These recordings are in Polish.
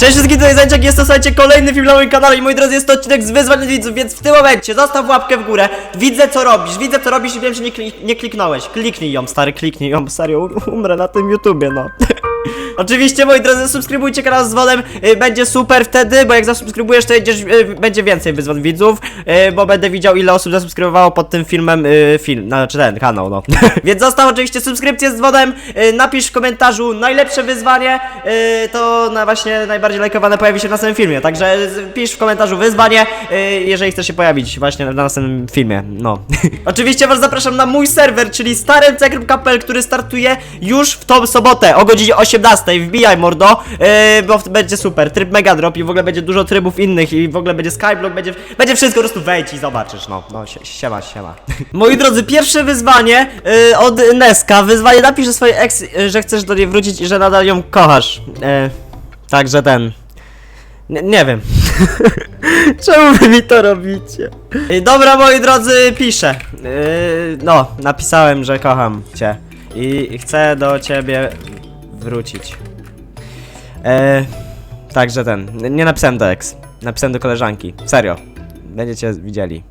Cześć wszystkim, tutaj Zańczak, jest to słuchajcie kolejny film na moim kanale i moi drodzy jest to odcinek z wyzwań widzów, więc w tym momencie zostaw łapkę w górę, widzę co robisz, widzę co robisz i wiem, że nie, nie kliknąłeś, kliknij ją stary, kliknij ją, serio, um- umrę na tym YouTubie, no. Oczywiście, moi drodzy, subskrybujcie kanał z dzwonem, y, będzie super wtedy, bo jak zasubskrybujesz, to jedziesz, y, będzie więcej wyzwań widzów, y, bo będę widział ile osób zasubskrybowało pod tym filmem, y, film, znaczy ten kanał, no. Więc zostaw oczywiście subskrypcję z dzwonem, y, napisz w komentarzu najlepsze wyzwanie, to na właśnie najbardziej lajkowane pojawi się w następnym filmie, także pisz w komentarzu wyzwanie, jeżeli chcesz się pojawić właśnie na następnym filmie, no. Oczywiście was zapraszam na mój serwer, czyli starymc.pl, który startuje już w tą sobotę o godzinie 18, wbijaj mordo, yy, bo będzie super, tryb mega drop i w ogóle będzie dużo trybów innych i w ogóle będzie skyblock, będzie, będzie wszystko, po prostu wejdź i zobaczysz, no, no, sie, siema, siema. Moi drodzy, pierwsze wyzwanie yy, od Neska, wyzwanie napisz swojej ex, yy, że chcesz do niej wrócić i że nadal ją kochasz, yy, także ten... Nie, nie wiem. Czemu wy mi to robicie? Ej, Dobra, moi drodzy, piszę. Yy, no, napisałem, że kocham cię. I chcę do ciebie wrócić. E, także ten. Nie napisałem do ex. Napisałem do koleżanki. Serio. Będziecie widzieli.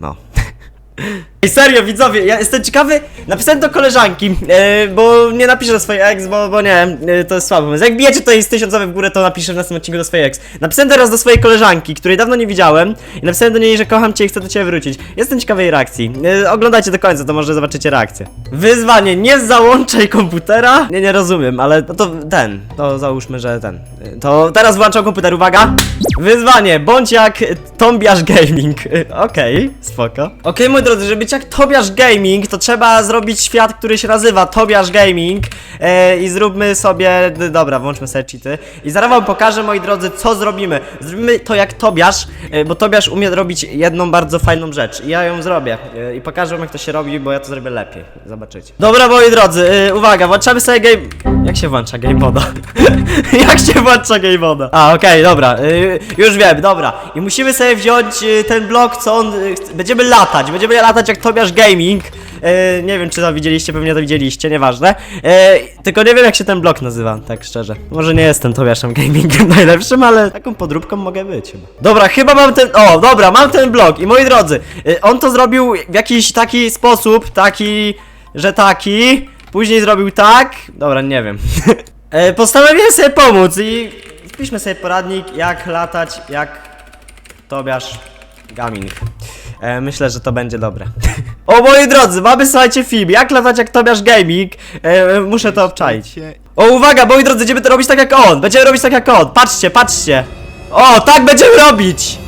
No. Ej, serio, widzowie, ja jestem ciekawy, napisałem do koleżanki, e, bo nie napiszę do swojej ex, bo, bo nie, e, to jest słaby pomysł. Jak bijecie tutaj z tysiącowy w górę, to napiszę w następnym odcinku do swojej ex. Napisałem teraz do swojej koleżanki, której dawno nie widziałem i napisałem do niej, że kocham cię i chcę do ciebie wrócić. Jestem ciekawy jej reakcji. E, oglądajcie do końca, to może zobaczycie reakcję. Wyzwanie, nie załączaj komputera? Nie, nie rozumiem, ale no to ten, to załóżmy, że ten. To teraz włączam komputer, uwaga! Wyzwanie, bądź jak Tombiasz Gaming. E, Okej, spoko. Okej, moi drodzy, żeby jak Tobiasz Gaming, to trzeba zrobić świat, który się nazywa Tobiasz Gaming e, i zróbmy sobie, dobra, włączmy sobie cheaty i zaraz wam pokażę, moi drodzy, co zrobimy. Zrobimy to jak Tobiasz, e, bo Tobiasz umie robić jedną bardzo fajną rzecz i ja ją zrobię e, i pokażę wam, jak to się robi, bo ja to zrobię lepiej. Zobaczycie. Dobra, moi drodzy, e, uwaga, włączamy sobie game... Jak się włącza game moda? jak się włącza game moda? A, okej, dobra, y, już wiem, dobra. I musimy sobie wziąć y, ten blok, co on... chce- będziemy latać, będziemy latać jak Tobiasz Gaming. Y, nie wiem, czy to widzieliście, pewnie to widzieliście, nieważne. Y, tylko nie wiem, jak się ten blok nazywa, tak szczerze. Może nie jestem Tobiaszem Gamingiem najlepszym, ale taką podróbką mogę być. Dobra, chyba mam ten... O, dobra, mam ten blok i moi drodzy, y, on to zrobił w jakiś taki sposób, taki... że taki... Później zrobił tak... Dobra, nie wiem. E, Postanowiłem sobie pomóc i wpiszmy sobie poradnik, jak latać, jak Tobiasz Gaming. E, myślę, że to będzie dobre. o moi drodzy, mamy słuchajcie film, jak latać jak Tobiasz Gaming. E, muszę to obczaić. O uwaga, moi drodzy, będziemy to robić tak jak on. Będziemy robić tak jak on. Patrzcie, patrzcie. O, tak będziemy robić.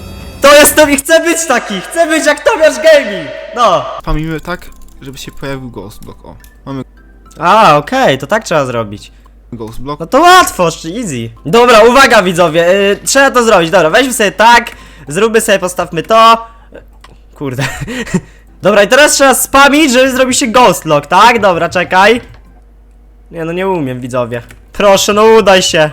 To jestem i chcę być taki. Chcę być jak Tobiasz Gaming. No. Spamimy tak, żeby się pojawił Ghost Block. O, mamy A, okej, to tak trzeba zrobić. Ghost Block. No to łatwo, easy. Dobra, uwaga widzowie, yy, trzeba to zrobić. Dobra, weźmy sobie tak, zróbmy sobie, postawmy to. Kurde. Dobra, i teraz trzeba spamić, żeby zrobić się ghost lock, tak? Dobra, czekaj. Nie, no nie umiem, widzowie. Proszę, no udaj się.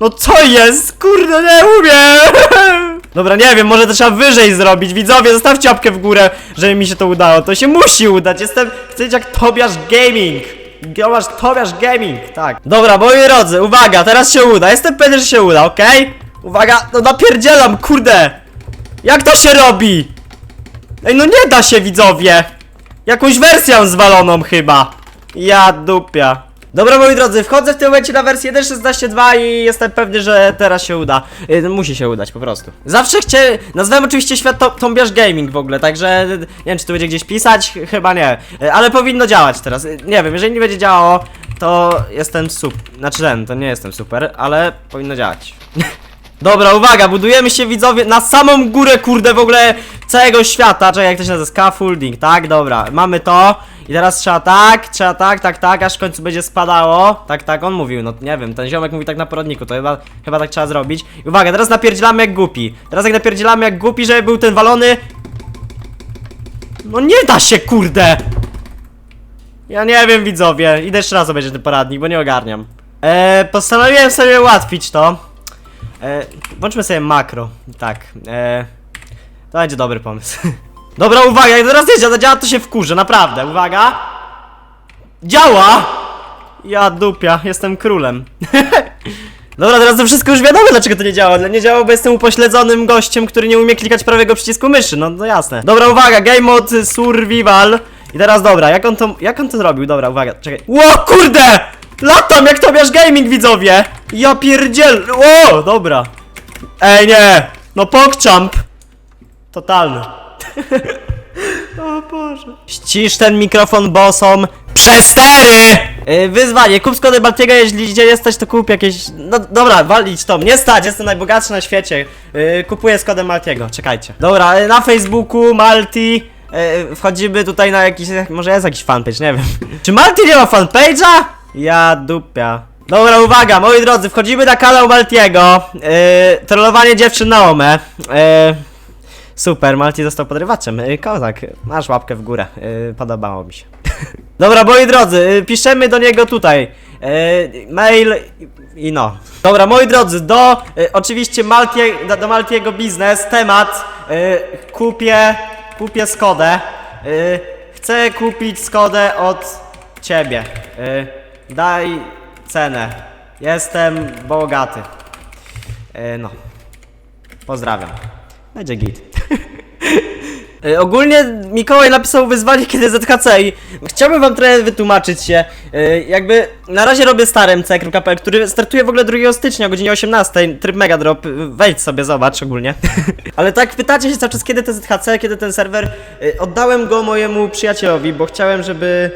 No co jest? Kurde, nie umiem! Dobra, nie wiem, może to trzeba wyżej zrobić. Widzowie, zostawcie łapkę w górę, żeby mi się to udało. To się musi udać. Jestem, chcę jak Tobiasz Gaming. Tobiasz, Tobiasz Gaming, tak. Dobra, moi drodzy, uwaga, teraz się uda. Jestem pewien, że się uda, okej? Uwaga, no napierdzielam, kurde. Jak to się robi? Ej, no nie da się, widzowie. Jakąś wersję zwaloną chyba. Ja dupia. Dobra moi drodzy, wchodzę w tym momencie na wersję 1.16.2 i jestem pewny, że teraz się uda. Y, musi się udać po prostu. Zawsze chcę. Nazwałem oczywiście świat to, Tombiasz Gaming w ogóle, także y, nie wiem czy to będzie gdzieś pisać, ch- chyba nie. Y, ale powinno działać teraz. Nie wiem, jeżeli nie będzie działało, to jestem super. Znaczy ten, to nie jestem super, ale powinno działać. Dobra, uwaga, budujemy się widzowie na samą górę, kurde, w ogóle całego świata. Czekaj, jak to się nazywa? Scaffolding, tak? Dobra, mamy to. I teraz trzeba tak, trzeba tak, tak, tak, aż w końcu będzie spadało. Tak, tak, on mówił, no nie wiem, ten ziomek mówi tak na poradniku, to chyba, chyba tak trzeba zrobić. I uwaga, teraz napierdzielamy jak głupi. Teraz jak napierdzielamy jak głupi, żeby był ten walony. No nie da się, kurde! Ja nie wiem, widzowie. Idę jeszcze raz obejrzeć ten poradnik, bo nie ogarniam. Eee, postanowiłem sobie ułatwić to. E, włączmy sobie makro. Tak. E, to będzie dobry pomysł. Dobra, uwaga, jak teraz nie działa, działa to się wkurzę, naprawdę, uwaga. Działa! Ja dupia, jestem królem. Dobra, teraz to wszystko już wiadomo, dlaczego to nie działa. Nie działa, bo jestem upośledzonym gościem, który nie umie klikać prawego przycisku myszy, no to jasne. Dobra, uwaga, game mode survival. I teraz dobra, jak on to, jak on to zrobił? Dobra, uwaga, czekaj. Ło, kurde! Latam jak Tobiasz Gaming, widzowie! Ja pierdziel... Ło, dobra. Ej, nie! No pokczamp! Totalny. o Boże. Ścisz ten mikrofon bosom. Przestery! Yy, wyzwanie, kup z kodem Baltiego, jeśli gdzie jesteś, to kup jakieś... No dobra, walić to. Nie stać, jestem najbogatszy na świecie. Yy, kupuję z kodem Maltiego, czekajcie. Dobra, yy, na Facebooku Malti... Yy, wchodzimy tutaj na jakiś... Może jest jakiś fanpage, nie wiem. Czy Malti nie ma fanpage'a? Ja dupia. Dobra, uwaga, moi drodzy, wchodzimy na kanał Maltiego. Yy, trollowanie dziewczyn na. Yy, Super, Malti został podrywaczem. Y, Kozak, masz łapkę w górę. Y, Podobało mi się. Dobra, moi drodzy, y, piszemy do niego tutaj. y, Mail i no. Dobra, moi drodzy, do y, oczywiście Maltie, do, do Maltiego biznes, temat. y, Kupię, kupię Skodę. Y, Chcę kupić Skodę od ciebie. Daj cenę. Jestem bogaty. Y, No. Pozdrawiam. Będzie git. E, Ogólnie Mikołaj napisał wyzwanie kiedy ZHC i chciałbym wam trochę wytłumaczyć się. E, Jakby na razie robię stary MC.pl, który startuje w ogóle 2 stycznia o godzinie 18, tryb Mega Drop, wejdź sobie, zobacz ogólnie. Ale tak pytacie się cały czas kiedy ten ZHC, kiedy ten serwer. E, Oddałem go mojemu przyjacielowi, bo chciałem, żeby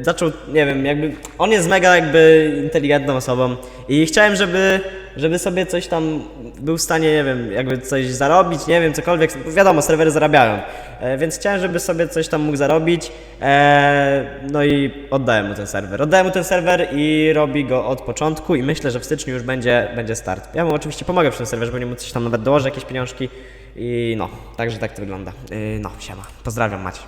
zaczął, nie wiem, jakby on jest mega jakby inteligentną osobą i chciałem, żeby żeby sobie coś tam był w stanie, nie wiem, jakby coś zarobić, nie wiem, cokolwiek. Wiadomo, serwery zarabiają. E, więc chciałem, żeby sobie coś tam mógł zarobić. E, no i oddałem mu ten serwer. Oddałem mu ten serwer i robi go od początku i myślę, że w styczniu już będzie, będzie start. Ja mu oczywiście pomogę przy tym serwerze, pewnie mu coś tam nawet dołożę, jakieś pieniążki. I no, także tak to wygląda. Yy, no, siema. Pozdrawiam Macie.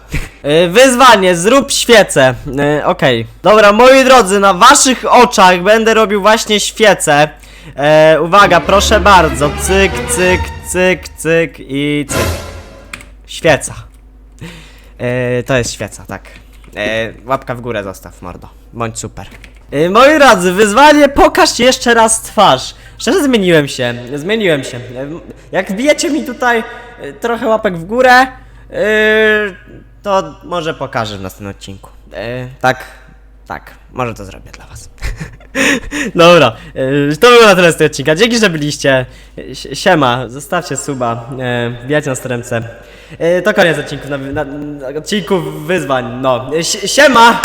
Yy, wyzwanie, zrób świecę. Yy, Okej. Dobra, moi drodzy, na waszych oczach będę robił właśnie świecę. E, uwaga, proszę bardzo. Cyk, cyk, cyk, cyk i cyk. Świeca. E, to jest świeca, tak. E, łapka w górę zostaw, mordo. Bądź super. E, moi drodzy, wyzwanie pokaż jeszcze raz twarz. Szczerze zmieniłem się, zmieniłem się. E, jak wbijecie mi tutaj e, trochę łapek w górę, e, to może pokażę w następnym odcinku. E, tak, tak, może to zrobię dla was. Dobra, e, to było na tyle z tego odcinka. Dzięki, że byliście. Si- Siema, zostawcie suba, e, wbijajcie na stremce. E, To koniec odcinków, na, na, odcinków wyzwań, no. Si- Siema!